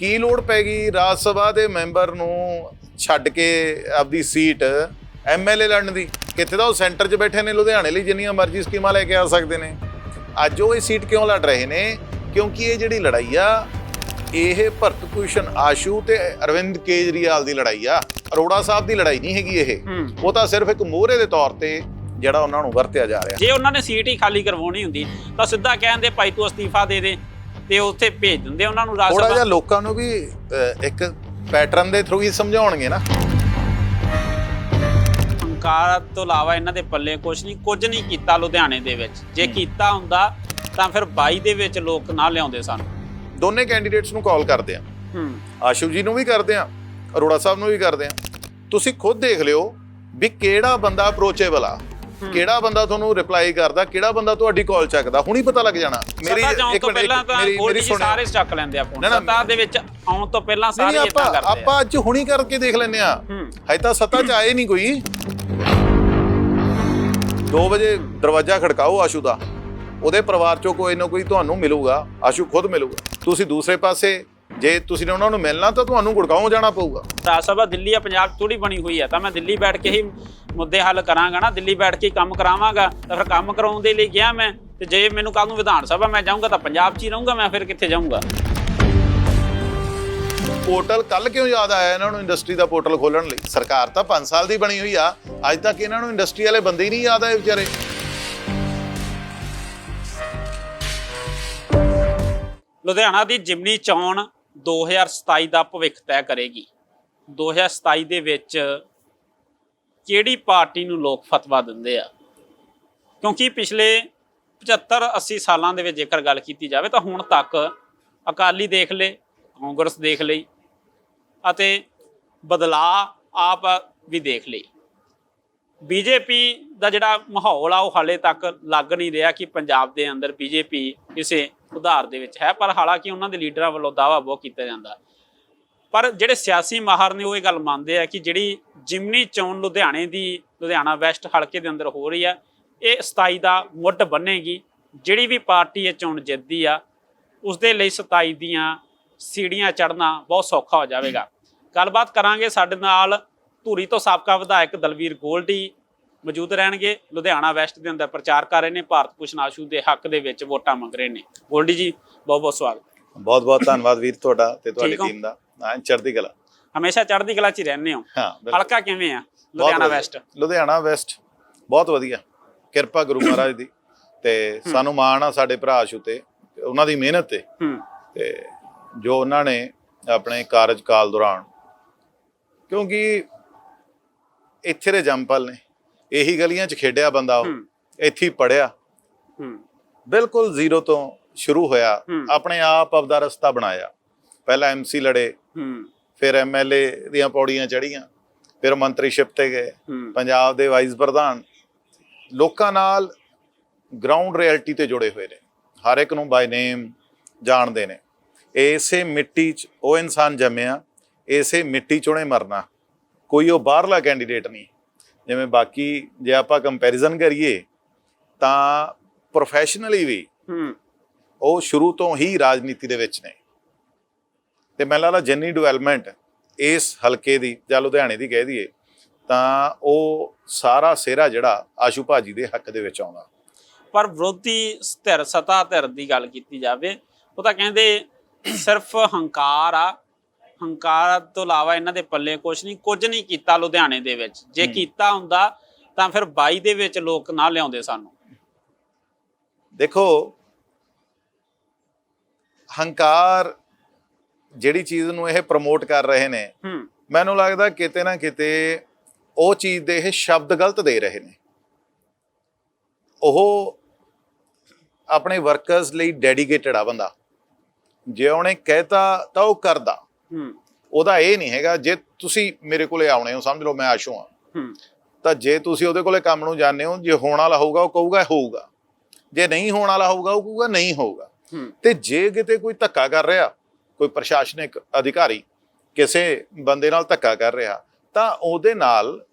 ਕੀ ਲੋੜ ਪੈ ਗਈ ਰਾਜ ਸਭਾ ਦੇ ਮੈਂਬਰ ਨੂੰ ਛੱਡ ਕੇ ਆਪਦੀ ਸੀਟ ਐਮਐਲਏ ਲੜਨ ਦੀ? ਕਿੱਥੇ ਤਾਂ ਉਹ ਸੈਂਟਰ 'ਚ ਬੈਠੇ ਨੇ ਲੁਧਿਆਣੇ ਲਈ ਜਿੰਨੀਆਂ ਮਰਜ਼ੀ ਸਕੀਮਾਂ ਲੈ ਕੇ ਆ ਸਕਦੇ ਨੇ। ਅੱਜ ਉਹ ਇਹ ਸੀਟ ਕਿਉਂ ਲੜ ਰਹੇ ਨੇ? ਕਿਉਂਕਿ ਇਹ ਜਿਹੜੀ ਲੜਾਈ ਆ ਇਹ ਭਰਤ ਭੂਸ਼ਣ ਆਸ਼ੂ ਤੇ ਅਰਵਿੰਦ ਕੇਜਰੀਵਾਲ ਦੀ ਲੜਾਈ ਆ। ਅਰੋੜਾ ਸਾਹਿਬ ਦੀ ਲੜਾਈ ਨਹੀਂ ਹੈਗੀ ਇਹ। ਉਹ ਤਾਂ ਸਿਰਫ ਇੱਕ ਮੋਹਰੇ ਦੇ ਤੌਰ ਤੇ ਜਿਹੜਾ ਉਹਨਾਂ ਨੂੰ ਵਰਤਿਆ ਜਾ ਰਿਹਾ। ਜੇ ਉਹਨਾਂ ਨੇ ਸੀਟ ਹੀ ਖਾਲੀ ਕਰਵਾਉਣੀ ਹੁੰਦੀ ਤਾਂ ਸਿੱਧਾ ਕਹਿੰਦੇ ਭਾਈ ਤੂੰ ਅਸਤੀਫਾ ਦੇ ਦੇ। ਤੇ ਉੱਥੇ ਭੇਜ ਦਿੰਦੇ ਉਹਨਾਂ ਨੂੰ ਰਾਜ ਥੋੜਾ ਜਿਹਾ ਲੋਕਾਂ ਨੂੰ ਵੀ ਅਹ, ਇੱਕ ਪੈਟਰਨ ਦੇ ਥਰੂ ਹੀ ਸਮਝਾਉਣਗੇ ਨਾ। ਹੰਕਾਰ ਤੋਂ ਇਲਾਵਾ ਇਹਨਾਂ ਦੇ ਪੱਲੇ ਕੁਝ ਨਹੀਂ ਕੁਝ ਨਹੀਂ ਕੀਤਾ ਲੁਧਿਆਣੇ ਦੇ ਵਿੱਚ। ਜੇ ਕੀਤਾ ਹੁੰਦਾ ਤਾਂ ਫਿਰ 22 ਦੇ ਵਿੱਚ ਲੋਕ ਨਾ ਲਿਆਉਂਦੇ ਸਾਨੂੰ। ਦੋਨੇ ਕੈਂਡੀਡੇਟਸ ਨੂੰ ਕਾਲ ਕਰਦੇ ਆ। ਹੂੰ। ਆਸ਼ੂ ਜੀ ਨੂੰ ਵੀ ਕਰਦੇ ਆ ਅਰੋੜਾ ਸਾਹਿਬ ਨੂੰ ਵੀ ਕਰਦੇ ਆ। ਤੁਸੀਂ ਖੁਦ ਦੇਖ ਲਿਓ ਵੀ ਕਿਹੜਾ ਬੰਦਾ ਅਪਰੋਚੇਬਲ ਆ। ਕਿਹੜਾ ਬੰਦਾ ਤੁਹਾਨੂੰ ਰਿਪਲਾਈ ਕਰਦਾ ਕਿਹੜਾ ਬੰਦਾ ਤੁਹਾਡੀ ਕਾਲ ਚੱਕਦਾ ਹੁਣੀ ਪਤਾ ਲੱਗ ਜਾਣਾ। ਸੱਤਾ ਜਾਣ ਤੋਂ ਪਹਿਲਾਂ ਤਾਂ ਮੇਰੀ ਮੇਰੀ ਸਾਰੇ ਚੱਕ ਲੈਂਦੇ ਆ ਫੋਨ ਸੱਤਾ ਦੇ ਵਿੱਚ ਆਉਣ ਤੋਂ ਪਹਿਲਾਂ ਸਾਰੇ ਇਦਾਂ ਕਰਦੇ ਆ। ਆਪਾਂ ਅੱਜ ਹੁਣੀ ਕਰਕੇ ਦੇਖ ਲੈਂਦੇ ਆ। ਹਜੇ ਤਾਂ ਸੱਤਾ ਚ ਆਏ ਨਹੀਂ ਕੋਈ। 2 ਵਜੇ ਦਰਵਾਜ਼ਾ ਖੜਕਾਓ ਆਸ਼ੂ ਦਾ। ਉਹਦੇ ਪਰਿਵਾਰ ਚੋਂ ਕੋਈ ਨਾ ਕੋਈ ਤੁਹਾਨੂੰ ਮਿਲੂਗਾ। ਆਸ਼ੂ ਖੁਦ ਮਿਲੂਗਾ। ਤੁਸੀਂ ਦੂਸਰੇ ਪਾਸੇ ਜੇ ਤੁਸੀਂ ਨੇ ਉਹਨਾਂ ਨੂੰ ਮਿਲਣਾ ਤਾਂ ਤੁਹਾਨੂੰ ਗੁੜਗਾਉਂ ਜਾਣਾ ਪਊਗਾ। ਰਾਜ ਸਭਾ ਦਿੱਲੀ ਆ ਪੰਜਾਬ ਥੋੜੀ ਬਣੀ ਹੋਈ ਹੈ ਤਾਂ ਮੈਂ ਦਿੱਲੀ ਬੈਠ ਕੇ ਹੀ ਮੁੱਦੇ ਹੱਲ ਕਰਾਂਗਾ ਨਾ। ਦਿੱਲੀ ਬੈਠ ਕੇ ਕੰਮ ਕਰਾਵਾਂਗਾ। ਤਾਂ ਫਿਰ ਕੰਮ ਕਰਾਉਣ ਦੇ ਲਈ ਗਿਆ ਮੈਂ। ਤੇ ਜੇ ਮੈਨੂੰ ਕੱਲ ਨੂੰ ਵਿਧਾਨ ਸਭਾ ਮੈਂ ਜਾਊਂਗਾ ਤਾਂ ਪੰਜਾਬ 'ਚ ਹੀ ਰਹੂੰਗਾ ਮੈਂ ਫਿਰ ਕਿੱਥੇ ਜਾਊਂਗਾ? ਪੋਰਟਲ ਕੱਲ ਕਿਉਂ ਯਾਦ ਆਇਆ ਇਹਨਾਂ ਨੂੰ ਇੰਡਸਟਰੀ ਦਾ ਪੋਰਟਲ ਖੋਲਣ ਲਈ? ਸਰਕਾਰ ਤਾਂ 5 ਸਾਲ ਦੀ ਬਣੀ ਹੋਈ ਆ। ਅੱਜ ਤੱਕ ਇਹਨਾਂ ਨੂੰ ਇੰਡਸਟਰੀ ਵਾਲੇ ਬੰਦੇ ਹੀ ਨਹੀਂ ਯਾਦ ਆਏ ਵਿਚਾਰੇ। ਲੁਧਿਆਣਾ ਦੀ ਜਿਮਨੀ ਚੋਣ 2027 ਦਾ ਭਵਿੱਖ ਤੈਅ ਕਰੇਗੀ। 2027 ਦੇ ਵਿੱਚ ਕਿਹੜੀ ਪਾਰਟੀ ਨੂੰ ਲੋਕ ਫਤਵਾ ਦਿੰਦੇ ਆ? ਕਿਉਂਕਿ ਪਿਛਲੇ 75 80 ਸਾਲਾਂ ਦੇ ਵਿੱਚ ਜੇਕਰ ਗੱਲ ਕੀਤੀ ਜਾਵੇ ਤਾਂ ਹੁਣ ਤੱਕ ਅਕਾਲੀ ਦੇਖ ਲਏ, ਕਾਂਗਰਸ ਦੇਖ ਲਈ ਅਤੇ ਬਦਲਾਅ ਆਪ ਵੀ ਦੇਖ ਲਈ ਬੀਜੇਪੀ ਦਾ ਜਿਹੜਾ ਮਾਹੌਲ ਆ ਉਹ ਹਾਲੇ ਤੱਕ ਲੱਗ ਨਹੀਂ ਰਿਹਾ ਕਿ ਪੰਜਾਬ ਦੇ ਅੰਦਰ ਬੀਜੇਪੀ ਕਿਸੇ ਉਧਾਰ ਦੇ ਵਿੱਚ ਹੈ, ਪਰ ਹਾਲਾਂਕਿ ਉਹਨਾਂ ਦੇ ਲੀਡਰਾਂ ਵੱਲੋਂ ਦਾਅਵਾ ਬਹੁਤ ਕੀਤਾ ਜਾਂਦਾ। ਪਰ ਜਿਹੜੇ ਸਿਆਸੀ ਮਾਹਰ ਨੇ, ਉਹ ਇਹ ਗੱਲ ਮੰਨਦੇ ਆ ਕਿ ਜਿਹੜੀ ਜਿਮਨੀ ਚੋਣ ਲੁਧਿਆਣੇ ਦੀ, ਲੁਧਿਆਣਾ ਵੈਸਟ ਹਲਕੇ ਦੇ ਅੰਦਰ ਹੋ ਰਹੀ ਆ, ਇਹ 27 ਦਾ ਮੁੱਢ ਬੰਨੇਗੀ। ਜਿਹੜੀ ਵੀ ਪਾਰਟੀ ਇਹ ਚੋਣ ਜਿੱਤਦੀ ਆ ਉਸ ਦੇ ਲਈ 27 ਦੀਆਂ ਸੀੜੀਆਂ ਚੜ੍ਹਨਾ ਬਹੁਤ ਸੌਖਾ ਹੋ ਜਾਵੇਗਾ। ਗੱਲਬਾਤ ਕਰਾਂਗੇ ਸਾਡੇ ਨਾਲ ਧੂਰੀ ਤੋਂ ਸਾਬਕਾ ਵਿਧਾਇਕ ਦਲਵੀਰ ਗੋਲਡੀ ਮੌਜੂਦ ਰਹਿਣਗੇ। ਲੁਧਿਆਣਾ ਵੈਸਟ ਦੇ ਅੰਦਰ ਪ੍ਰਚਾਰ ਕਰ ਰਹੇ ਨੇ। ਭਾਰਤ ਭੂਸ਼ਣ ਆਸ਼ੂ ਦੇ ਹੱਕ ਦੇ ਵਿੱਚ ਵੋਟਾਂ ਮੰਗ ਰਹੇ ਨੇ। ਗੋਲਡੀ ਜੀ ਬਹੁਤ ਬਹੁਤ ਸਵਾਗਤ। ਬਹੁਤ ਬਹੁਤ ਧੰਨਵਾਦ ਵੀਰ ਤੁਹਾਡਾ ਤੇ ਤੁਹਾਡੀ? ਟੀਮ ਦਾ। ਹਾਂ ਚੜ੍ਹਦੀ ਕਲਾ। ਹਮੇਸ਼ਾ ਚੜ੍ਹਦੀ ਕਲਾ 'ਚ ਹੀ ਰਹਿੰਦੇ ਹੋ। ਹਲਕਾ ਕਿਵੇਂ ਆ? ਲੁਧਿਆਣਾ। ਵੈਸਟ। ਲੁਧਿਆਣਾ ਵੈਸਟ ਬਹੁਤ ਵਧੀਆ। ਕਿਰਪਾ ਗੁਰੂ ਮਹਾਰਾਜ ਦੀ। ਤੇ ਸਾਨੂੰ ਮਾਣ ਆ ਸਾਡੇ ਭਰਾ ਆਸ਼ੂ ਤੇ ਉਹਨਾਂ ਦੀ ਮਿਹਨਤ ਤੇ। ਤੇ ਜੋ ਉਹਨਾਂ ਨੇ ਆਪਣੇ ਕਾਰਜਕਾਲ ਦੌਰਾਨ ਕਿਉਂਕਿ ਇੱਥੇ ਦੇ ਜੰਮਪਲ ਨੇ। ਇਹੀ ਗਲੀਆਂ 'ਚ ਖੇਡਿਆ ਬੰਦਾ ਉਹ ਇੱਥੇ ਹੀ ਪੜਿਆ। ਹੂੰ। ਬਿਲਕੁਲ ਜ਼ੀਰੋ ਤੋਂ ਸ਼ੁਰੂ ਹੋਇਆ। ਆਪਣੇ ਆਪ ਆਪਦਾ ਰਸਤਾ ਬਣਾਇਆ। ਪਹਿਲਾਂ ਐਮਸੀ ਲੜੇ ਹੂੰ। ਫਿਰ ਐਮਐਲਏ ਦੀਆਂ ਪੌੜੀਆਂ ਚੜੀਆਂ ਫਿਰ ਮੰਤਰੀਸ਼ਿਪ ਤੇ ਗਏ। ਪੰਜਾਬ ਦੇ ਵਾਈਸ ਪ੍ਰਧਾਨ। ਲੋਕਾਂ ਨਾਲ ਗਰਾਊਂਡ ਰਿਐਲਿਟੀ ਤੇ ਜੁੜੇ ਹੋਏ ਨੇ। ਹਰ ਇੱਕ ਨੂੰ ਬਾਈ ਨੇਮ ਜਾਣਦੇ ਨੇ। ਇਸੇ ਮਿੱਟੀ 'ਚ ਉਹ ਇਨਸਾਨ ਜੰਮਿਆ ਇਸੇ ਮਿੱਟੀ 'ਚੋਂ ਨੇ ਮਰਨਾ। ਕੋਈ ਉਹ ਬਾਹਰਲਾ ਕੈਂਡੀਡੇਟ ਨਹੀਂ। ਜਿਵੇਂ ਬਾਕੀ ਜੇ ਆਪਾਂ ਕੰਪੈਰੀਜ਼ਨ ਕਰੀਏ ਤਾਂ ਪ੍ਰੋਫੈਸ਼ਨਲੀ ਵੀ ਹੂੰ। ਉਹ ਸ਼ੁਰੂ ਤੋਂ ਹੀ ਰਾਜਨੀਤੀ ਦੇ ਵਿੱਚ ਨੇ। ਤੇ ਮੈਨੂੰ ਲੱਗਦਾ ਜਿੰਨੀ ਡਿਵੈਲਪਮੈਂਟ ਇਸ ਹਲਕੇ ਦੀ ਜਾਂ ਲੁਧਿਆਣੇ ਦੀ ਕਹਿ ਦਈਏ ਤਾਂ ਉਹ ਸਾਰਾ ਸਿਹਰਾ ਜਿਹੜਾ ਆਸ਼ੂ ਭਾਜੀ ਦੇ ਹੱਕ ਦੇ ਵਿੱਚ ਆਉਂਦਾ। ਪਰ ਵਿਰੋਧੀ ਧਿਰ ਸਤਾ ਧਿਰ ਦੀ ਗੱਲ ਕੀਤੀ ਜਾਵੇ ਉਹ ਤਾਂ ਕਹਿੰਦੇ ਸਿਰਫ ਹੰਕਾਰ ਆ ਹੰਕਾਰ ਤੋਂ ਇਲਾਵਾ ਇਹਨਾਂ ਦੇ ਪੱਲੇ ਕੁਝ ਨਹੀਂ ਕੁਝ ਨਹੀਂ ਕੀਤਾ ਲੁਧਿਆਣੇ ਦੇ ਵਿੱਚ। ਜੇ ਕੀਤਾ ਹੁੰਦਾ ਤਾਂ ਫਿਰ 22 ਦੇ ਵਿੱਚ ਲੋਕ ਨਾ ਲਿਆਉਂਦੇ ਸਾਨੂੰ। ਦੇਖੋ ਹੰਕਾਰ ਜਿਹੜੀ ਚੀਜ਼ ਨੂੰ ਇਹ ਪ੍ਰਮੋਟ ਕਰ ਰਹੇ ਨੇ ਮੈਨੂੰ ਲੱਗਦਾ ਕਿਤੇ ਨਾ ਕਿਤੇ ਉਹ ਚੀਜ਼ ਦੇ ਇਹ ਸ਼ਬਦ ਗਲਤ ਦੇ ਰਹੇ ਨੇ। ਉਹ ਆਪਣੇ ਵਰਕਰਸ ਲਈ ਡੈਡੀਕੇਟਡ ਆ ਬੰਦਾ। ਜੇ ਉਹਨੇ ਕਹਿਤਾ ਤਾਂ ਉਹ ਕਰਦਾ। ਹੂੰ। ਉਹਦਾ ਇਹ ਨਹੀਂ ਹੈਗਾ ਜੇ ਤੁਸੀਂ ਮੇਰੇ ਕੋਲੇ ਆਉਣੇ ਹੋ ਸਮਝ ਲਓ ਮੈਂ ਆਸ਼ੂ ਆ ਹੂੰ। ਤਾਂ ਜੇ ਤੁਸੀਂ ਉਹਦੇ ਕੋਲੇ ਕੰਮ ਨੂੰ ਜਾਂਦੇ ਹੋ ਜੇ ਹੋਣ ਵਾਲਾ ਹੋਊਗਾ ਉਹ ਕਹੂਗਾ ਹੋਊਗਾ। ਜੇ ਨਹੀਂ ਹੋਣ ਵਾਲਾ ਹੋਊਗਾ ਉਹ ਕਹੂਗਾ ਨਹੀਂ ਹੋਊਗਾ। ਤੇ ਜੇ ਕਿਤੇ ਕੋਈ ਧੱਕਾ ਕਰ ਰਿਹਾ ਕੋਈ ਪ੍ਰਸ਼ਾਸਨਿਕ ਅਧਿਕਾਰੀ ਕਿਸੇ ਬੰਦੇ ਨਾਲ ਧੱਕਾ ਕਰ ਰਿਹਾ ਤਾਂ ਉਹਦੇ ਨਾਲ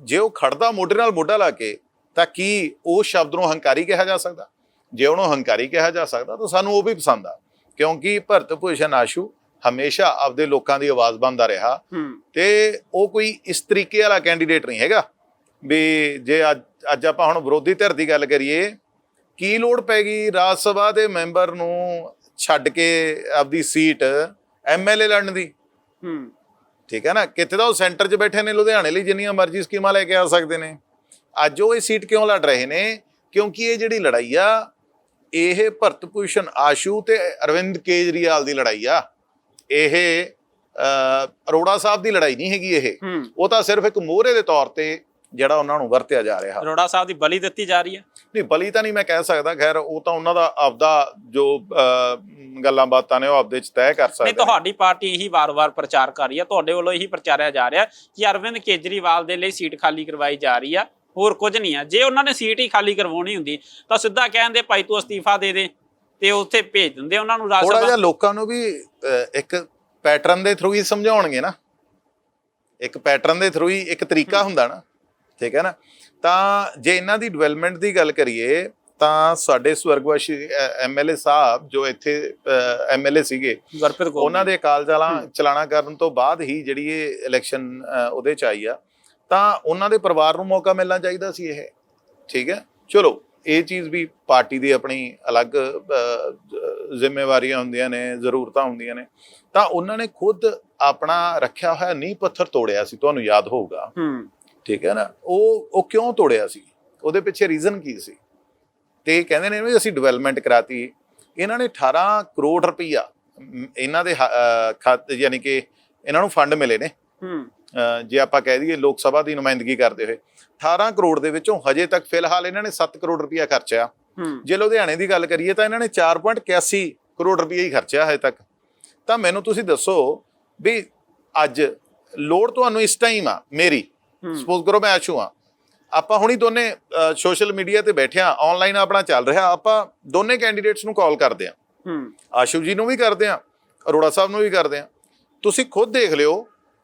ਜੇ ਉਹ ਖੜਦਾ ਮੋਢੇ ਨਾਲ ਮੋਢਾ ਲਾ ਕੇ ਤਾਂ ਕੀ ਉਹ ਸ਼ਬਦ ਨੂੰ ਹੰਕਾਰੀ ਕਿਹਾ ਜਾ ਸਕਦਾ? ਜੇ ਉਹਨੂੰ ਹੰਕਾਰੀ ਕਿਹਾ ਜਾ ਸਕਦਾ ਤਾਂ ਸਾਨੂੰ ਉਹ ਵੀ ਪਸੰਦ ਆ। ਕਿਉਂਕਿ ਭਰਤ ਭੂਸ਼ਣ ਆਸ਼ੂ ਹਮੇਸ਼ਾ ਆਪਦੇ ਲੋਕਾਂ ਦੀ ਆਵਾਜ਼ ਬਣਦਾ ਰਿਹਾ। ਤੇ ਉਹ ਕੋਈ ਇਸ ਤਰੀਕੇ ਵਾਲਾ ਕੈਂਡੀਡੇਟ ਨਹੀਂ ਹੈਗਾ। ਵੀ ਜੇ ਅੱਜ ਅੱਜ ਆਪਾਂ ਹੁਣ ਵਿਰੋਧੀ ਧਿਰ ਦੀ ਗੱਲ ਕਰੀਏ ਕੀ ਲੋੜ ਪੈ ਗਈ ਰਾਜ ਸਭਾ ਦੇ ਮੈਂਬਰ ਨੂੰ ਛੱਡ ਕੇ ਆਪਦੀ ਸੀਟ ਐਮਐਲਏ ਲੜਨ ਦੀ? ਹੂੰ। ਠੀਕ ਹੈ ਨਾ? ਕਿਤੇ ਤਾਂ ਉਹ ਸੈਂਟਰ 'ਚ ਬੈਠੇ ਨੇ ਲੁਧਿਆਣੇ ਲਈ ਜਿੰਨੀਆਂ ਮਰਜ਼ੀ ਸਕੀਮਾਂ ਲੈ ਕੇ ਆ ਸਕਦੇ ਨੇ। ਅੱਜ ਉਹ ਇਹ ਸੀਟ ਕਿਉਂ ਲੜ ਰਹੇ ਨੇ? ਕਿਉਂਕਿ ਇਹ ਜਿਹੜੀ ਲੜਾਈ ਆ ਇਹ ਭਰਤ ਭੂਸ਼ਣ ਆਸ਼ੂ ਤੇ ਅਰਵਿੰਦ ਕੇਜਰੀਵਾਲ ਦੀ ਲੜਾਈ ਆ। ਇਹ ਅਰੋੜਾ ਸਾਹਿਬ ਦੀ ਲੜਾਈ ਨਹੀਂ ਹੈਗੀ ਇਹ। ਉਹ ਤਾਂ ਸਿਰਫ ਇੱਕ ਮੋਹਰੇ ਦੇ ਤੌਰ ਤੇ ਜਿਹੜਾ ਉਹਨਾਂ ਨੂੰ ਵਰਤਿਆ ਜਾ ਰਿਹਾ। ਅਰੋੜਾ ਸਾਹਿਬ ਦੀ ਬਲੀ ਦਿੱਤੀ ਜਾ ਰਹੀ ਹੈ? ਨਹੀਂ ਬਲੀ ਤਾਂ ਨਹੀਂ ਮੈਂ ਕਹਿ ਸਕਦਾ। ਖੈਰ ਉਹ ਤਾਂ ਉਹਨਾਂ ਦਾ ਆਪਦਾ ਜੋ ਗੱਲਾਂ ਬਾਤਾਂ ਨੇ ਉਹ ਆਪਦੇ ਚ ਤੈਅ ਕਰ ਨਹੀਂ ਸਕਦੇ। ਨੇ। ਤੁਹਾਡੀ ਪਾਰਟੀ ਇਹੀ ਵਾਰ-ਵਾਰ ਪ੍ਰਚਾਰ ਕਰ ਰਹੀ ਹੈ। ਤੁਹਾਡੇ ਵੱਲੋਂ ਇਹੀ ਪ੍ਰਚਾਰਿਆ ਜਾ ਰਿਹਾ ਕਿ ਅਰਵਿੰਦ ਕੇਜਰੀਵਾਲ ਦੇ ਲਈ ਸੀਟ ਖਾਲੀ ਕਰਵਾਈ ਜਾ ਰਹੀ ਆ। ਹੋਰ ਕੁਝ ਨਹੀਂ ਆ। ਜੇ ਉਹਨਾਂ ਨੇ ਸੀਟ ਹੀ ਖਾਲੀ ਕਰਵਾਉਣੀ ਹੁੰਦੀ ਤਾਂ ਸਿੱਧਾ ਕਹਿੰਦੇ ਭਾਈ ਤੂੰ ਅਸਤੀਫਾ ਦੇ ਦੇ। ਤੇ ਉੱਥੇ ਭੇਜ ਦਿੰਦੇ ਉਹਨਾਂ ਨੂੰ ਰਾਜ ਥੋੜਾ ਜਿਹਾ ਲੋਕਾਂ ਨੂੰ ਵੀ ਅਹ, ਇੱਕ ਪੈਟਰਨ ਦੇ ਥਰੂ ਹੀ ਸਮਝਾਉਣਗੇ ਨਾ। ਇੱਕ ਪੈਟਰਨ ਦੇ ਥਰੂ ਹੀ ਇੱਕ ਤਰੀਕਾ ਹੁੰਦਾ ਨਾ। ਠੀਕ ਹੈ ਨਾ? ਤਾਂ ਜੇ ਇਹਨਾਂ ਦੀ ਡਿਵੈਲਪਮੈਂਟ ਦੀ ਗੱਲ ਕਰੀਏ ਤਾਂ ਸਾਡੇ ਸਵਰਗਵਾਸੀ ਐਮਐਲਏ ਸਾਹਿਬ ਜੋ ਇੱਥੇ ਐਮਐਲਏ ਸੀਗੇ ਗੁਰਪ੍ਰੀਤ ਕੌਰ ਉਹਨਾਂ ਦੇ ਅਕਾਲ ਚਲਾ ਚਲਾਣਾ ਕਰਨ ਤੋਂ ਬਾਅਦ ਹੀ ਜਿਹੜੀ ਇਹ ਇਲੈਕਸ਼ਨ ਉਹਦੇ ਚ ਆਈ ਆ। ਤਾਂ ਉਹਨਾਂ ਦੇ ਪਰਿਵਾਰ ਨੂੰ ਮੌਕਾ ਮਿਲਣਾ ਚਾਹੀਦਾ ਸੀ ਇਹ। ਠੀਕ ਹੈ? ਚਲੋ। ਇਹ ਚੀਜ਼ ਵੀ ਪਾਰਟੀ ਦੀ ਆਪਣੀ ਅਲੱਗ ਜ਼ਿੰਮੇਵਾਰੀਆਂ ਹੁੰਦੀਆਂ ਨੇ ਜ਼ਰੂਰਤਾਂ ਹੁੰਦੀਆਂ ਨੇ। ਤਾਂ ਉਹਨਾਂ ਨੇ ਖੁਦ ਆਪਣਾ ਰੱਖਿਆ ਹੋਇਆ ਨੀਂਹ ਪੱਥਰ ਤੋੜਿਆ ਸੀ ਤੁਹਾਨੂੰ ਯਾਦ ਹੋਊਗਾ। ਹੂੰ। ਠੀਕ ਹੈ ਨਾ? ਉਹ ਉਹ ਕਿਉਂ ਤੋੜਿਆ ਸੀ? ਉਹਦੇ ਪਿੱਛੇ ਰੀਜ਼ਨ ਕੀ ਸੀ? ਤੇ ਕਹਿੰਦੇ ਨੇ ਵੀ ਅਸੀਂ ਡਿਵੈਲਪਮੈਂਟ ਕਰਾਤੀ। ਇਹਨਾਂ ਨੇ 18 ਕਰੋੜ ਰੁਪਈਆ ਇਹਨਾਂ ਦੇ ਖਾਤੇ ਯਾਨੀ ਕਿ ਇਹਨਾਂ ਨੂੰ ਫੰਡ ਮਿਲੇ ਨੇ। ਹੂੰ। ਜੇ ਆਪਾਂ ਕਹਿ ਦਈਏ ਲੋਕ ਸਭਾ ਦੀ ਨੁਮਾਇੰਦਗੀ ਕਰਦੇ ਹੋਏ 18 ਕਰੋੜ ਦੇ ਵਿੱਚੋਂ ਹਜੇ ਤੱਕ ਫਿਲਹਾਲ ਇਹਨਾਂ ਨੇ 7 ਕਰੋੜ ਰੁਪਈਆ ਖਰਚਿਆ। ਜੇ ਲੁਧਿਆਣੇ ਦੀ ਗੱਲ ਕਰੀਏ ਤਾਂ ਇਹਨਾਂ ਨੇ 4.81 ਕਰੋੜ ਰੁਪਈਆ ਹੀ ਖਰਚਿਆ ਹਜੇ ਤੱਕ। ਤਾਂ ਮੈਨੂੰ ਤੁਸੀਂ ਦੱਸੋ ਵੀ ਅੱਜ ਲੋੜ ਤੁਹਾਨੂੰ ਇਸ ਟਾਈਮ ਆ ਮੇਰੀ। ਸਪੋਜ਼ ਕਰੋ ਮੈਂ ਆਸ਼ੂ ਆ ਆਪਾਂ ਹੁਣੀ ਦੋਨੇ ਸੋਸ਼ਲ ਮੀਡੀਆ ਤੇ ਬੈਠੇ ਆ ਆਨਲਾਈਨ ਆਪਣਾ ਚੱਲ ਰਿਹਾ ਆਪਾਂ ਦੋਨੇ ਕੈਂਡੀਡੇਟਸ ਨੂੰ ਕਾਲ ਕਰਦੇ ਆ ਹੂੰ। ਆਸ਼ੂ ਜੀ ਨੂੰ ਵੀ ਕਰਦੇ ਆ ਅਰੋੜਾ ਸਾਹਿਬ ਨੂੰ ਵੀ ਕਰਦੇ ਆ ਤੁਸੀਂ ਖੁਦ ਦੇਖ ਲਿਓ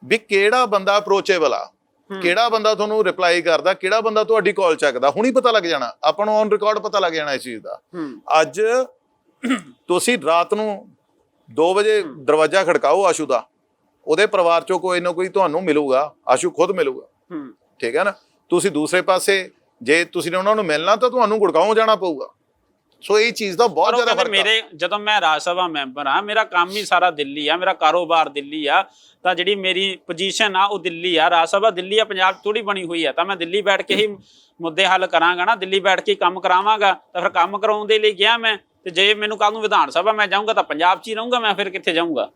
ਵੀ ਕਿਹੜਾ ਬੰਦਾ ਅਪਰੋਚੇਬਲ ਆ। ਕਿਹੜਾ ਬੰਦਾ ਤੁਹਾਨੂੰ ਰਿਪਲਾਈ ਕਰਦਾ? ਕਿਹੜਾ ਬੰਦਾ ਤੁਹਾਡੀ ਕਾਲ ਚੱਕਦਾ? ਹੁਣੀ ਪਤਾ ਲੱਗ ਜਾਣਾ। ਆਪਾਂ ਨੂੰ ਔਨ ਰਿਕਾਰਡ ਪਤਾ ਲੱਗ ਜਾਣਾ ਇਸ ਚੀਜ਼ ਦਾ। ਅੱਜ ਤੁਸੀਂ ਰਾਤ ਨੂੰ 2 ਵਜੇ ਦਰਵਾਜ਼ਾ ਖੜਕਾਓ ਆਸ਼ੂ ਦਾ। ਉਹਦੇ ਪਰਿਵਾਰ ਚੋਂ ਕੋਈ ਨਾ ਕੋਈ ਤੁਹਾਨੂੰ ਮਿਲੂਗਾ। ਆਸ਼ੂ ਖੁਦ ਮਿਲੂਗਾ। ਠੀਕ ਹੈ ਨਾ? ਤੁਸੀਂ ਦੂਸਰੇ ਪਾਸੇ ਜੇ ਤੁਸੀਂ ਉਹਨਾਂ ਨੂੰ ਮਿਲਣਾ ਤਾਂ ਤੁਹਾਨੂੰ ਗੁੜਗਾਉਂ ਜਾਣਾ ਪਊਗਾ। ਸੋ ਇਹ ਚੀਜ਼ ਦਾ ਬਹੁਤ ਜ਼ਿਆਦਾ ਫ਼ਰਕ ਮੇਰੇ ਜਦੋਂ ਮੈਂ ਰਾਜ ਸਭਾ ਮੈਂਬਰ ਆ ਮੇਰਾ ਕੰਮ ਹੀ ਸਾਰਾ ਦਿੱਲੀ ਆ ਮੇਰਾ ਕਾਰੋਬਾਰ ਦਿੱਲੀ ਆ ਤਾਂ ਜਿਹੜੀ ਮੇਰੀ ਪੋਜੀਸ਼ਨ ਆ ਉਹ ਦਿੱਲੀ ਆ। ਰਾਜ ਸਭਾ ਦਿੱਲੀ ਆ ਪੰਜਾਬ ਥੋੜੀ ਬਣੀ ਹੋਈ ਆ ਤਾਂ ਮੈਂ ਦਿੱਲੀ ਬੈਠ ਕੇ ਹੀ ਮੁੱਦੇ ਹੱਲ ਕਰਾਂਗਾ ਨਾ। ਦਿੱਲੀ ਬੈਠ ਕੇ ਕੰਮ ਕਰਾਵਾਂਗਾ ਤਾਂ ਫਿਰ ਕੰਮ ਕਰਾਉਣ ਦੇ ਲਈ ਗਿਆ ਮੈਂ ਤੇ ਜੇ ਮੈਨੂੰ ਕੱਲ ਨੂੰ ਵਿਧਾਨ ਸਭਾ ਮੈਂ ਜਾਊਂਗਾ ਤਾਂ ਪੰਜਾਬ 'ਚ ਹੀ ਰਹੂੰਗਾ ਮੈਂ ਫਿਰ ਕਿੱਥੇ ਜਾਊਂਗਾ?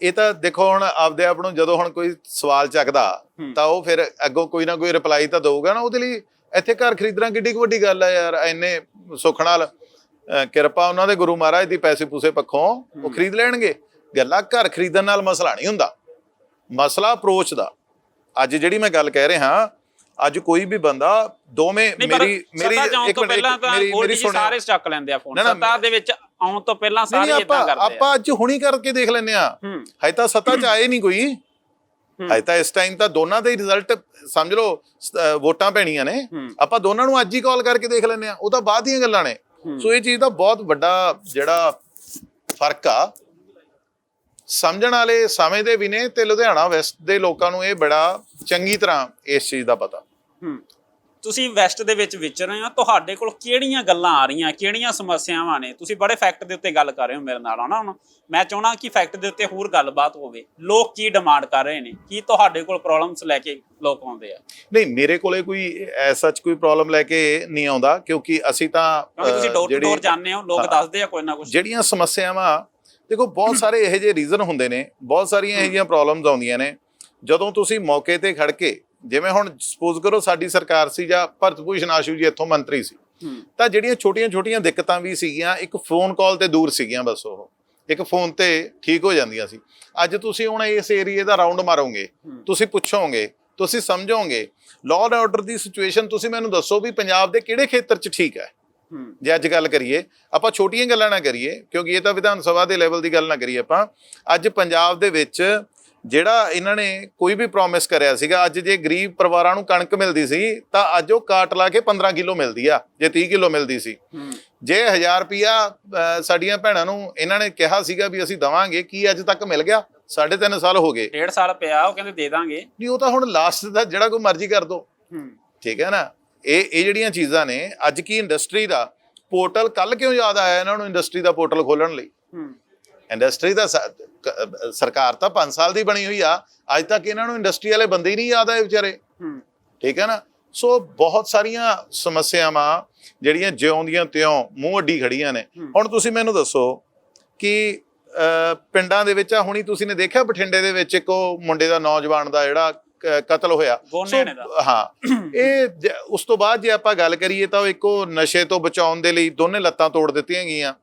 ਇਹ ਤਾਂ ਦੇਖੋ ਹੁਣ ਆਪਦੇ ਆਪ ਨੂੰ ਜਦੋਂ ਹੁਣ ਕੋਈ ਸਵਾਲ ਚੱਕਦਾ। ਤਾਂ ਉਹ ਫਿਰ ਅੱਗੋਂ ਕੋਈ ਨਾ ਕੋਈ ਰਿਪਲਾਈ ਤਾਂ ਦਊਗਾ ਨਾ ਉਹਦੇ ਲਈ। ਇੱਥੇ ਘਰ ਖਰੀਦਣਾ ਕਿੱਡੀ ਕੁ ਵੱਡੀ ਗੱਲ ਆ ਯਾਰ ਇੰਨੇ ਸੁੱਖ ਨਾਲ ਕਿਰਪਾ ਉਹਨਾਂ ਦੇ ਗੁਰੂ ਮਹਾਰਾਜ ਦੀ ਪੈਸੇ ਪੂਸੇ ਪੱਖੋਂ ਉਹ ਖਰੀਦ ਲੈਣਗੇ। ਗੱਲਾਂ ਘਰ ਖਰੀਦਣ ਨਾਲ ਮਸਲਾ ਨਹੀਂ ਹੁੰਦਾ। ਮਸਲਾ ਅਪਰੋਚ ਦਾ। ਅੱਜ ਜਿਹੜੀ ਮੈਂ ਗੱਲ ਕਹਿ ਰਿਹਾ ਅੱਜ ਕੋਈ ਵੀ ਬੰਦਾ ਦੋਵੇਂ ਮੇਰੀ ਮੇਰੀ ਇੱਕ ਮਿੰਟ, ਇੱਕ- ਪਹਿਲਾਂ ਤਾਂ ਮੇਰੀ ਮੇਰੀ ਸਾਰੇ ਚੱਕ ਲੈਂਦੇ ਆ ਫੋਨ ਸੱਤਾ ਦੇ ਵਿੱਚ ਆਉਣ ਤੋਂ ਪਹਿਲਾਂ ਸਾਰੇ ਇਦਾਂ ਕਰਦੇ ਆ। ਆਪਾਂ ਅੱਜ ਹੁਣੀ ਕਰਕੇ ਦੇਖ ਲੈਨੇ ਆ। ਹਜੇ ਤਾਂ ਸੱਤਾ ਚ ਆਏ ਨਹੀਂ ਕੋਈ। ਹਜੇ ਤਾਂ ਇਸ ਟਾਈਮ ਤਾਂ ਦੋਨਾਂ ਦੇ ਰਿਜ਼ਲਟ ਸਮਝ ਲਓ ਵੋਟਾਂ ਪੈਣੀਆਂ ਨੇ। ਆਪਾਂ ਦੋਨਾਂ ਨੂੰ ਅੱਜ ਹੀ ਕਾਲ ਕਰਕੇ ਦੇਖ ਲੈਨੇ ਆ ਉਹ ਤਾਂ ਬਾਅਦ ਦੀਆਂ ਗੱਲਾਂ ਨੇ। ਸੋ ਇਹ ਚੀਜ਼ ਦਾ ਬਹੁਤ ਵੱਡਾ ਜਿਹੜਾ ਫ਼ਰਕ ਆ। ਸਮਝਣ ਵਾਲੇ ਸਮਝਦੇ ਵੀ ਨੇ ਤੇ ਲੁਧਿਆਣਾ ਵੈਸਟ ਦੇ ਲੋਕਾਂ ਨੂੰ ਇਹ ਬੜਾ ਚੰਗੀ ਤਰ੍ਹਾਂ ਇਸ ਚੀਜ਼ ਦਾ ਪਤਾ। ਹੂੰ। ਤੁਸੀਂ ਵੈਸਟ ਦੇ ਵਿੱਚ ਵਿਚਰ ਰਹੇ ਹੋ ਤੁਹਾਡੇ ਕੋਲ ਕਿਹੜੀਆਂ ਗੱਲਾਂ ਆ ਰਹੀਆਂ ਕਿਹੜੀਆਂ ਸਮੱਸਿਆਵਾਂ ਨੇ? ਤੁਸੀਂ ਬੜੇ ਫੈਕਟ ਦੇ ਉੱਤੇ ਗੱਲ ਕਰ ਰਹੇ ਹੋ ਮੇਰੇ ਨਾਲ ਹਨਾ ਹੁਣ? ਮੈਂ ਚਾਹਣਾ ਕਿ ਫੈਕਟ ਦੇ ਉੱਤੇ ਹੋਰ ਗੱਲਬਾਤ ਹੋਵੇ। ਲੋਕ ਕੀ ਡਿਮਾਂਡ ਕਰ ਰਹੇ ਨੇ? ਕੀ ਤੁਹਾਡੇ ਕੋਲ ਪ੍ਰੋਬਲਮਸ ਲੈ ਕੇ ਲੋਕ ਆਉਂਦੇ ਆ? ਨਹੀਂ ਮੇਰੇ ਕੋਲੇ ਕੋਈ ਐਸਾ ਕੋਈ ਪ੍ਰੋਬਲਮ ਲੈ ਕੇ ਨਹੀਂ ਆਉਂਦਾ ਕਿਉਂਕਿ ਅਸੀਂ ਤਾਂ ਤੁਸੀਂ ਡੋਰ ਟੂ ਡੋਰ ਜਾਂਦੇ ਹੋ ਲੋਕ। ਦੱਸਦੇ ਆ ਕੋਈ ਨਾ ਕੁਝ ਜਿਹੜੀਆਂ ਸਮੱਸਿਆਵਾਂ ਦੇਖੋ ਬਹੁਤ ਸਾਰੇ ਇਹੋ ਜਿਹੇ ਰੀਜ਼ਨ ਹੁੰਦੇ ਨੇ ਬਹੁਤ ਸਾਰੀਆਂ ਇਹੋ ਜਿਹੀਆਂ ਪ੍ਰੋਬਲਮਸ ਆਉਂਦੀਆਂ ਨੇ। ਜਦੋਂ ਤੁਸੀਂ ਮੌਕੇ ਤੇ ਖੜ ਕੇ ਜਿਵੇਂ ਹੁਣ ਸਪੋਜ਼ ਕਰੋ ਸਾਡੀ ਸਰਕਾਰ ਸੀ ਜਾਂ ਭਰਤ ਭੂਸ਼ਣ ਆਸ਼ੂ ਜੀ ਇੱਥੋਂ ਮੰਤਰੀ ਸੀ ਤਾਂ ਜਿਹੜੀਆਂ ਛੋਟੀਆਂ-ਛੋਟੀਆਂ ਦਿੱਕਤਾਂ ਵੀ ਸੀਗੀਆਂ ਇੱਕ ਫੋਨ ਕਾਲ ਤੇ ਦੂਰ ਸੀਗੀਆਂ ਬਸ ਉਹ। ਇੱਕ ਫੋਨ ਤੇ ਠੀਕ ਹੋ ਜਾਂਦੀਆਂ ਸੀ। ਅੱਜ ਤੁਸੀਂ ਹੁਣ ਇਸ ਏਰੀਏ ਦਾ ਰਾਉਂਡ ਮਾਰੋਗੇ। ਤੁਸੀਂ ਪੁੱਛੋਗੇ ਤੁਸੀਂ ਸਮਝੋਗੇ ਲਾਅ ਐਂਡ ਆਰਡਰ ਦੀ ਸਿਚੁਏਸ਼ਨ ਤੁਸੀਂ ਮੈਨੂੰ ਦੱਸੋ ਵੀ ਪੰਜਾਬ ਦੇ ਕਿਹੜੇ ਖੇਤਰ 'ਚ ਠੀਕ ਹੂੰ? ਜੇ ਅੱਜ ਗੱਲ ਕਰੀਏ ਆਪਾਂ ਛੋਟੀਆਂ ਗੱਲਾਂ ਨਾ ਕਰੀਏ ਕਿਉਂਕਿ ਇਹ ਤਾਂ ਵਿਧਾਨ ਸਭਾ ਦੇ ਲੈਵਲ ਦੀ ਗੱਲ ਨਾ ਕਰੀਏ ਆਪਾਂ ਅੱਜ ਪੰਜਾਬ ਦੇ ਵਿੱਚ ਜਿਹੜਾ ਇਹਨਾਂ ਨੇ ਕੋਈ ਵੀ ਪ੍ਰੋਮਿਸ ਕਰਿਆ ਸੀਗਾ ਅੱਜ ਜੇ ਗਰੀਬ ਪਰਿਵਾਰਾਂ ਨੂੰ ਕਣਕ ਮਿਲਦੀ ਸੀ ਤਾਂ ਅੱਜ ਉਹ ਕਾਟ ਲਾ ਕੇ 15 ਕਿਲੋ ਮਿਲਦੀ ਆ ਜੇ 30 ਕਿਲੋ ਮਿਲਦੀ ਸੀ। ਜੇ 1000 ਰੁਪਿਆ ਸਾਡੀਆਂ ਭੈਣਾਂ ਨੂੰ ਇਹਨਾਂ ਨੇ ਕਿਹਾ ਸੀਗਾ ਵੀ ਅਸੀਂ ਦਵਾਂਗੇ ਕੀ ਅੱਜ ਤੱਕ ਮਿਲ ਗਿਆ? ਸਾਢੇ ਤਿੰਨ ਸਾਲ ਹੋ ਗਏ। ਡੇਢ ਸਾਲ ਪਿਆ ਉਹ ਕਹਿੰਦੇ ਦੇ ਦਾਂਗੇ। ਨਹੀਂ ਉਹ ਤਾਂ ਹੁਣ ਲਾਸਟ ਦਾ ਜਿਹੜਾ ਕੋਈ ਮਰਜ਼ੀ ਕਰ ਦੋ। ਠੀਕ ਹੈ ਨਾ? ਇਹ ਇਹ ਜਿਹੜੀਆਂ ਚੀਜ਼ਾਂ ਨੇ ਅੱਜ ਕੀ ਇੰਡਸਟਰੀ ਦਾ ਪੋਰਟਲ ਕੱਲ ਕਿਉਂ ਯਾਦ ਆਇਆ ਇਹਨਾਂ ਨੂੰ ਇੰਡਸਟਰੀ ਦਾ ਪੋਰਟਲ ਖੋਲਣ ਲਈ? ਇੰਡਸਟਰੀ ਦਾ ਸਰਕਾਰ ਤਾਂ 5 ਸਾਲ ਦੀ ਬਣੀ ਹੋਈ ਆ। ਅੱਜ ਤੱਕ ਇਹਨਾਂ ਨੂੰ ਇੰਡਸਟਰੀ ਵਾਲੇ ਬੰਦੇ ਹੀ ਨਹੀਂ ਯਾਦ ਆਏ ਵਿਚਾਰੇ। ਠੀਕ ਹੈ ਨਾ? ਸੋ ਬਹੁਤ ਸਾਰੀਆਂ ਸਮੱਸਿਆਵਾਂ ਜਿਹੜੀਆਂ ਜਿਉਂਦੀਆਂ ਤਿਉਂ ਮੂੰਹ ਅੱਡੀ ਖੜੀਆਂ ਨੇ। ਹੁਣ ਤੁਸੀਂ ਮੈਨੂੰ ਦੱਸੋ ਕਿ ਪਿੰਡਾਂ ਦੇ ਵਿੱਚ ਆ ਹੁਣੀ ਤੁਸੀਂ ਨੇ ਦੇਖਿਆ ਬਠਿੰਡੇ ਦੇ ਵਿੱਚ ਇੱਕ ਉਹ ਮੁੰਡੇ ਦਾ ਨੌਜਵਾਨ ਦਾ ਜਿਹੜਾ ਕਤਲ ਹੋਇਆ? ਹਾਂ। ਇਹ ਉਸ ਤੋਂ ਬਾਅਦ ਜੇ ਆਪਾਂ ਗੱਲ ਕਰੀਏ ਤਾਂ ਉਹ ਇੱਕੋ ਨਸ਼ੇ ਤੋਂ ਬਚਾਉਣ ਦੇ ਲਈ ਦੋਨੇ ਲੱਤਾਂ ਤੋੜ ਦਿੱਤੀਆਂ ਗਈਆਂ।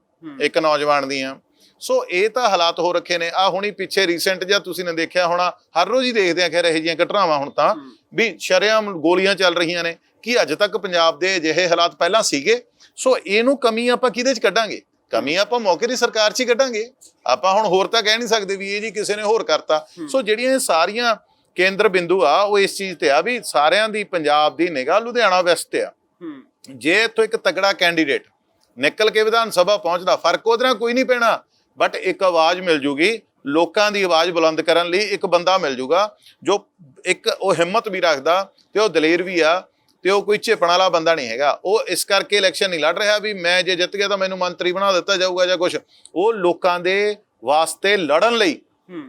ਇੱਕ ਨੌਜਵਾਨ ਦੀਆਂ। ਸੋ ਇਹ ਤਾਂ ਹਾਲਾਤ ਹੋ ਰੱਖੇ ਨੇ। ਆ ਹੁਣੀ ਪਿੱਛੇ ਰੀਸੈਂਟ ਜਾਂ ਤੁਸੀਂ ਨੇ ਦੇਖਿਆ ਹੋਣਾ ਹਰ ਰੋਜ਼ ਹੀ ਦੇਖਦੇ ਆ ਖੈਰ ਇਹੋ ਜਿਹੀਆਂ ਘਟਨਾਵਾਂ ਹੁਣ ਤਾਂ। ਵੀ ਸ਼ਰੇਆਮ ਗੋਲੀਆਂ ਚੱਲ ਰਹੀਆਂ ਨੇ। ਕੀ ਅੱਜ ਤੱਕ ਪੰਜਾਬ ਦੇ ਅਜਿਹੇ ਹਾਲਾਤ ਪਹਿਲਾਂ ਸੀਗੇ? ਸੋ ਇਹਨੂੰ ਕਮੀ ਆਪਾਂ ਕਿਹਦੇ ਚ ਕੱਢਾਂਗੇ? ਕਮੀ ਆਪਾਂ ਮੌਕੇ ਦੀ ਸਰਕਾਰ 'ਚ ਹੀ ਕੱਢਾਂਗੇ। ਆਪਾਂ ਹੁਣ ਹੋਰ ਤਾਂ ਕਹਿ ਨਹੀਂ ਸਕਦੇ ਵੀ ਇਹ ਜੀ ਕਿਸੇ ਨੇ ਹੋਰ ਕਰਤਾ। ਸੋ ਜਿਹੜੀਆਂ ਇਹ ਸਾਰੀਆਂ ਕੇਂਦਰ ਬਿੰਦੂ ਆ ਉਹ ਇਸ ਚੀਜ਼ ਤੇ ਆ ਵੀ ਸਾਰਿਆਂ ਦੀ ਪੰਜਾਬ ਦੀ ਨਿਗਾਹ ਲੁਧਿਆਣਾ ਵੈਸਟ ਤੇ ਆ। ਜੇ ਇੱਥੋਂ ਇੱਕ ਤਗੜਾ ਕੈਂਡੀਡੇਟ ਨਿਕਲ ਕੇ ਵਿਧਾਨ ਸਭਾ ਪਹੁੰਚਦਾ ਫ਼ਰਕ ਉਹਦੇ ਨਾਲ ਕੋਈ ਨਹੀਂ ਪੈਣਾ। ਬਟ ਇੱਕ ਆਵਾਜ਼ ਮਿਲ ਜੂਗੀ ਲੋਕਾਂ ਦੀ ਆਵਾਜ਼ ਬੁਲੰਦ ਕਰਨ ਲਈ ਇੱਕ ਬੰਦਾ ਮਿਲ ਜੂਗਾ ਜੋ ਇੱਕ ਉਹ ਹਿੰਮਤ ਵੀ ਰੱਖਦਾ ਤੇ ਉਹ ਦਲੇਰ ਵੀ ਆ ਤੇ ਉਹ ਕੋਈ ਝਿਪਣ ਵਾਲਾ ਬੰਦਾ ਨਹੀਂ ਹੈਗਾ। ਉਹ ਇਸ ਕਰਕੇ ਇਲੈਕਸ਼ਨ ਨਹੀਂ ਲੜ ਰਿਹਾ ਵੀ ਮੈਂ ਜੇ ਜਿੱਤ ਗਿਆ ਤਾਂ ਮੈਨੂੰ ਮੰਤਰੀ ਬਣਾ ਦਿੱਤਾ ਜਾਊਗਾ ਜਾਂ ਕੁਝ ਉਹ ਲੋਕਾਂ ਦੇ ਵਾਸਤੇ ਲੜਨ ਲਈ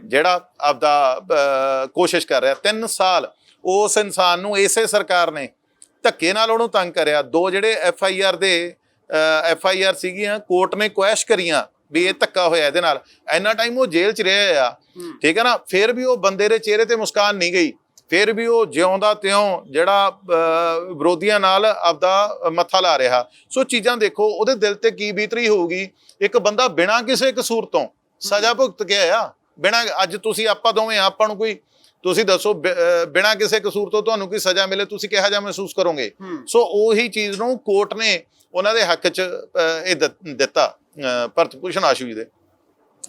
ਜਿਹੜਾ ਆਪਦਾ ਕੋਸ਼ਿਸ਼ ਕਰ ਰਿਹਾ। 3 ਸਾਲ ਉਸ ਇਨਸਾਨ ਨੂੰ ਇਸੇ ਸਰਕਾਰ ਨੇ ਧੱਕੇ ਨਾਲ ਉਹਨੂੰ ਤੰਗ ਕਰਿਆ। ਦੋ ਜਿਹੜੇ ਐਫ ਆਈ ਆਰ ਦੇ ਐਫ ਆਈ ਆਰ ਸੀਗੀਆਂ ਕੋਰਟ ਨੇ ਕੁਐਸ਼ ਕਰੀਆਂ ਵੀ ਇਹ ਧੱਕਾ ਹੋਇਆ ਇਹਦੇ ਨਾਲ। ਇੰਨਾ ਟਾਈਮ ਉਹ ਜੇਲ੍ਹ 'ਚ ਰਿਹਾ ਆ। ਠੀਕ ਹੈ ਨਾ? ਫਿਰ ਵੀ ਉਹ ਬੰਦੇ ਦੇ ਚਿਹਰੇ ਤੇ ਮੁਸਕਾਨ ਨਹੀਂ ਗਈ। ਫਿਰ ਵੀ ਉਹ ਜਿਉਂਦਾ ਤਿਉਂ ਜਿਹੜਾ ਵਿਰੋਧੀਆਂ ਨਾਲ ਆਪਦਾ ਮੱਥਾ ਲਾ ਰਿਹਾ। ਸੋ ਚੀਜ਼ਾਂ ਦੇਖੋ ਉਹਦੇ ਦਿਲ ਤੇ ਕੀ ਬੀਤਰੀ ਹੋਊਗੀ? ਇੱਕ ਬੰਦਾ ਬਿਨਾਂ ਕਿਸੇ ਕਸੂਰ ਤੋਂ ਸਜ਼ਾ ਭੁਗਤ ਕੇ ਆਇਆ। ਬਿਨਾਂ ਅੱਜ ਤੁਸੀਂ ਆਪਾਂ ਦੋਵੇਂ ਆਪਾਂ ਨੂੰ ਕੋਈ ਤੁਸੀਂ ਦੱਸੋ ਬਿਨਾਂ ਕਿਸੇ ਕਸੂਰ ਤੋਂ ਤੁਹਾਨੂੰ ਕੋਈ ਸਜ਼ਾ ਮਿਲੇ ਤੁਸੀਂ ਕਿਹਾ ਜਾ ਮਹਿਸੂਸ ਕਰੋਗੇ? ਸੋ ਉਹੀ ਚੀਜ਼ ਨੂੰ ਕੋਰਟ ਨੇ ਉਹਨਾਂ ਦੇ ਹੱਕ 'ਚ ਇਹ ਦਿੱਤ- ਭਰਤ ਭੂਸ਼ਣ ਆਸ਼ੂ ਜੀ ਦੇ।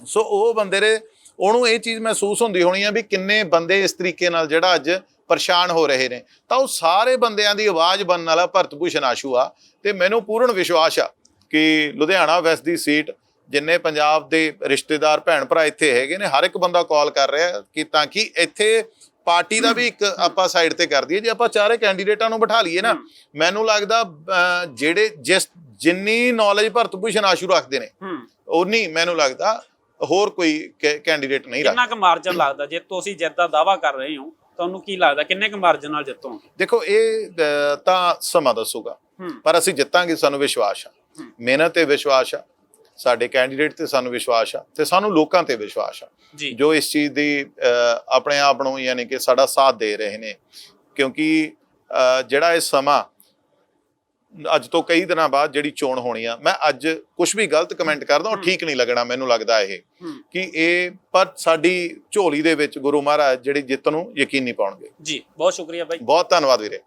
ਸੋ ਉਹ ਬੰਦੇ ਦੇ ਉਹਨੂੰ ਇਹ ਚੀਜ਼ ਮਹਿਸੂਸ ਹੁੰਦੀ ਹੋਣੀ ਆ ਵੀ ਕਿੰਨੇ ਬੰਦੇ ਇਸ ਤਰੀਕੇ ਨਾਲ ਜਿਹੜਾ ਅੱਜ ਪਰੇਸ਼ਾਨ ਹੋ ਰਹੇ ਨੇ। ਤਾਂ ਉਹ ਸਾਰੇ ਬੰਦਿਆਂ ਦੀ ਆਵਾਜ਼ ਬਣਨ ਵਾਲਾ ਭਰਤ ਭੂਸ਼ਣ ਆਸ਼ੂ ਆ ਤੇ ਮੈਨੂੰ ਪੂਰਨ ਵਿਸ਼ਵਾਸ ਆ ਕਿ ਲੁਧਿਆਣਾ ਵੈਸਟ ਦੀ ਸੀਟ ਜਿੰਨੇ ਪੰਜਾਬ ਦੇ ਰਿਸ਼ਤੇਦਾਰ ਭੈਣ ਭਰਾ ਇੱਥੇ ਹੈਗੇ ਨੇ ਹਰ ਇੱਕ ਬੰਦਾ ਕਾਲ ਕਰ ਰਿਹਾ ਕਿ ਤਾਂ ਕਿ ਇੱਥੇ ਪਾਰਟੀ ਦਾ ਵੀ ਇੱਕ ਆਪਾਂ ਸਾਈਡ ਤੇ ਕਰ ਦਈਏ ਜੇ ਆਪਾਂ ਚਾਰੇ ਕੈਂਡੀਡੇਟਾਂ ਨੂੰ ਬਿਠਾ ਲਈਏ ਨਾ। ਮੈਨੂੰ ਲੱਗਦਾ ਜਿਹੜੇ ਜਿਸ ਜਿੰਨੀ ਨੌਲੇਜ ਭਰਤ ਭੂਸ਼ਣ ਆਸ਼ੂ ਰੱਖਦੇ ਨੇ ਉਨੀ ਮੈਨੂੰ ਲੱਗਦਾ ਹੋਰ ਕੋਈ ਕੈਂਡੀਡੇਟ ਨਹੀਂ ਰੱਖ ਕਿੰਨਾ ਕੁ ਮਾਰਜਨ ਲੱਗਦਾ? ਜੇ ਤੁਸੀਂ ਜਿੱਤ ਦਾ ਦਾਵਾ ਕਰ ਰਹੇ ਹੋ ਤੁਹਾਨੂੰ ਕੀ ਲੱਗਦਾ ਕਿੰਨੇ ਕੁ ਮਾਰਜਨ ਨਾਲ ਜਿੱਤੋਗੇ ਦੇਖੋ ਇਹ ਤਾਂ ਸਮਾਂ ਦੱਸੂਗਾ ਪਰ ਅਸੀਂ ਜਿੱਤਾਂਗੇ ਸਾਨੂੰ ਵਿਸ਼ਵਾਸ ਆ। ਮਿਹਨਤ ਤੇ ਵਿਸ਼ਵਾਸ ਆ। ਸਾਡੇ ਕੈਂਡੀਡੇਟ ਤੇ ਸਾਨੂੰ ਵਿਸ਼ਵਾਸ ਆ ਤੇ ਸਾਨੂੰ ਲੋਕਾਂ ਤੇ ਵਿਸ਼ਵਾਸ ਆ। ਜੀ। ਇਸ ਚੀਜ਼ ਦੀ ਆਪਣੇ ਆਪ ਨੂੰ ਯਾਨੀ ਕਿ ਸਾਡਾ ਸਾਥ ਦੇ ਰਹੇ ਨੇ। ਕਿਉਂਕਿ ਜਿਹੜਾ ਇਹ ਸਮਾਂ ਅੱਜ ਤੋਂ ਕਈ ਦਿਨਾਂ ਬਾਅਦ ਜਿਹੜੀ ਚੋਣ ਹੋਣੀ ਆ ਮੈਂ ਅੱਜ ਕੁਝ ਵੀ ਗਲਤ ਕਮੈਂਟ ਕਰਦਾ ਉਹ। ਠੀਕ ਨਹੀਂ ਲੱਗਣਾ ਮੈਨੂੰ ਲੱਗਦਾ ਇਹ। ਕਿ ਇਹ ਪਰ ਸਾਡੀ ਝੋਲੀ ਦੇ ਵਿੱਚ ਗੁਰੂ ਮਹਾਰਾਜ ਜਿਹੜੀ ਜਿੱਤ ਨੂੰ ਯਕੀਨੀ ਪਾਉਣਗੇ। ਜੀ ਬਹੁਤ ਸ਼ੁਕਰੀਆ ਬਾਈ। ਬਹੁਤ ਧੰਨਵਾਦ ਵੀਰੇ।